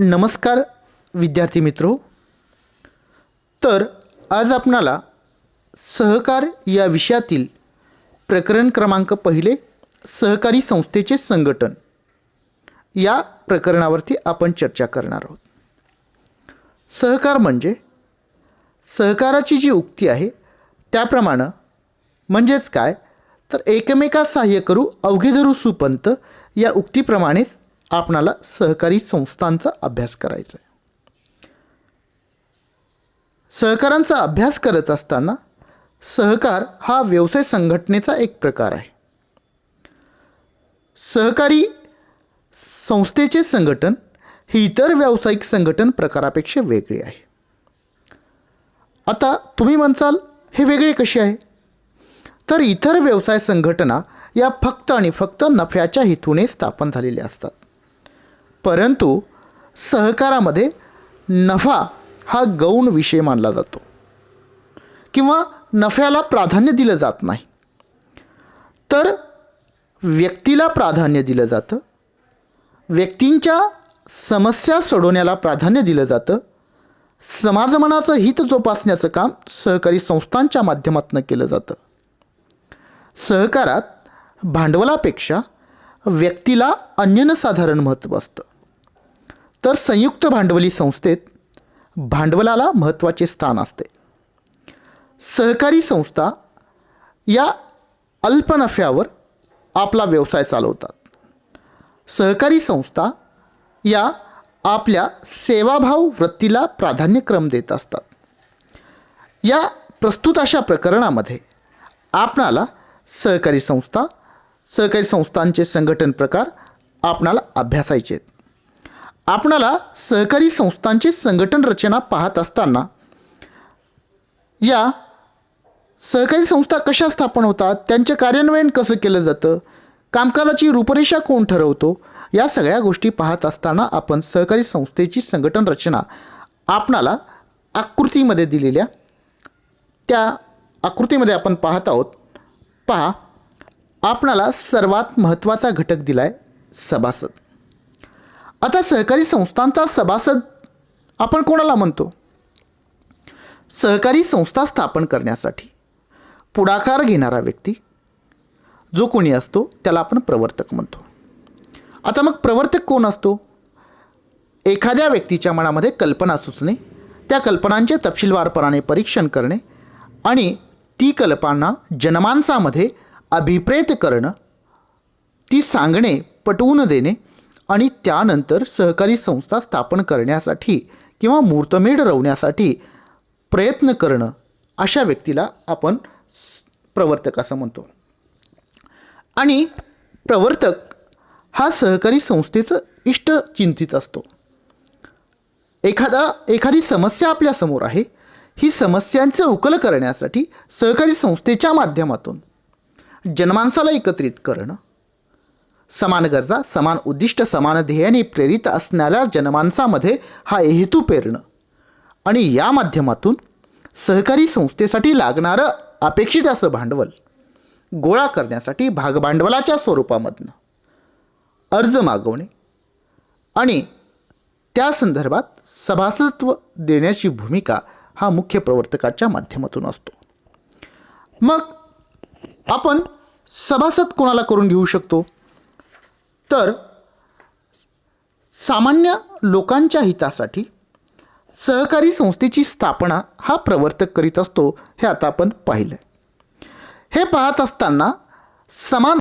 नमस्कार विद्यार्थी मित्रो. तर आज आपणाला सहकार या विषयातील प्रकरण क्रमांक पहिले सहकारी संस्थेचे संघटन. या प्रकरणावरती आपण चर्चा करणार आहोत. सहकार म्हणजे सहकाराची जी उक्ती आहे त्याप्रमाणे म्हणजेच काय? तर एकमेका सहाय्य करू अवघे धरू सुपंत या उक्तीप्रमाणेच आपणाला सहकारी संस्थांचा अभ्यास करायचा आहे सहकारांचा अभ्यास करत असताना सहकार हा व्यवसाय संघटनेचा एक प्रकार आहे. सहकारी संस्थेचे संघटन हे इतर व्यावसायिक संघटन प्रकारापेक्षा वेगळी आहे. आता तुम्ही म्हणसाल हे वेगळे कसे आहे? तर इतर व्यवसाय संघटना या फक्त आणि फक्त नफ्याच्या हेतूने स्थापन झालेल्या असतात. परंतु सहकारामध्ये नफा हा गौण विषय मानला जातो. किंवा नफ्याला प्राधान्य दिलं जात नाही. तर व्यक्तीला प्राधान्य दिलं जातं. व्यक्तींच्या समस्या सोडवण्याला प्राधान्य दिलं जातं. समाजमनाचं हित जोपासण्याचं काम सहकारी संस्थांच्या माध्यमातून केलं जातं. सहकारात भांडवलापेक्षा व्यक्तीला अन्यनसाधारण महत्त्व असतं. तर संयुक्त भांडवली संस्थेत भांडवलाला महत्त्वाचे स्थान असते. सहकारी संस्था या अल्प नफ्यावर आपला व्यवसाय चालवतात. सहकारी संस्था या आपल्या सेवाभाव वृत्तीला प्राधान्यक्रम देत असतात. या प्रस्तुत अशा प्रकरणामध्ये आपणाला सहकारी संस्था सहकारी संस्थांचे संघटन प्रकार आपणाला अभ्यासायचे आहेत. आपणाला सहकारी संस्थांची संघटन रचना पाहत असताना या सहकारी संस्था कशा स्थापन होतात त्यांचे कार्यान्वयन कसं केलं जातं कामकाजाची रूपरेषा कोण ठरवतो या सगळ्या गोष्टी पाहत असताना आपण सहकारी संस्थेची संघटन रचना आपणाला आकृतीमध्ये दिलेल्या त्या आकृतीमध्ये आपण पाहत आहोत. पहा आपणाला सर्वात महत्त्वाचा घटक दिला आहे सभासद. आता सहकारी संस्थांचा सभासद आपण कोणाला म्हणतो? सहकारी संस्था स्थापन करण्यासाठी पुढाकार घेणारा व्यक्ती जो कोणी असतो त्याला आपण प्रवर्तक म्हणतो. आता मग प्रवर्तक कोण असतो? एखाद्या व्यक्तीच्या मनामध्ये कल्पना सुचणे त्या कल्पनांचे तपशीलवारपणाने परीक्षण करणे आणि ती कल्पना जनमानसामध्ये अभिप्रेत करणं ती सांगणे पटवून देणे आणि त्यानंतर सहकारी संस्था स्थापन करण्यासाठी किंवा मूर्तमेढ रवण्यासाठी प्रयत्न करणं अशा व्यक्तीला आपण प्रवर्तक असं म्हणतो. आणि प्रवर्तक हा सहकारी संस्थेचं इष्ट चिंतित असतो. एखादा एखादी समस्या आपल्यासमोर आहे ही समस्यांचं उकल करण्यासाठी सहकारी संस्थेच्या माध्यमातून जनमानसाला एकत्रित करणं समान गरजा समान उद्दिष्ट समान ध्येयाने प्रेरित असणाऱ्या जनमानसामध्ये हा हेतू पेरणं. आणि या माध्यमातून सहकारी संस्थेसाठी लागणारं अपेक्षित असं भांडवल गोळा करण्यासाठी भागभांडवलाच्या स्वरूपामधनं अर्ज मागवणे आणि त्या संदर्भात सभासदत्व देण्याची भूमिका हा मुख्य प्रवर्तकाच्या माध्यमातून असतो. मग आपण सभासद कोणाला करून घेऊ शकतो? तर सामान्य लोकांच्या हितासाठी सहकारी संस्थेची स्थापना हा प्रवर्तक करीत असतो हे आता आपण पाहिलं हे पाहत असताना समान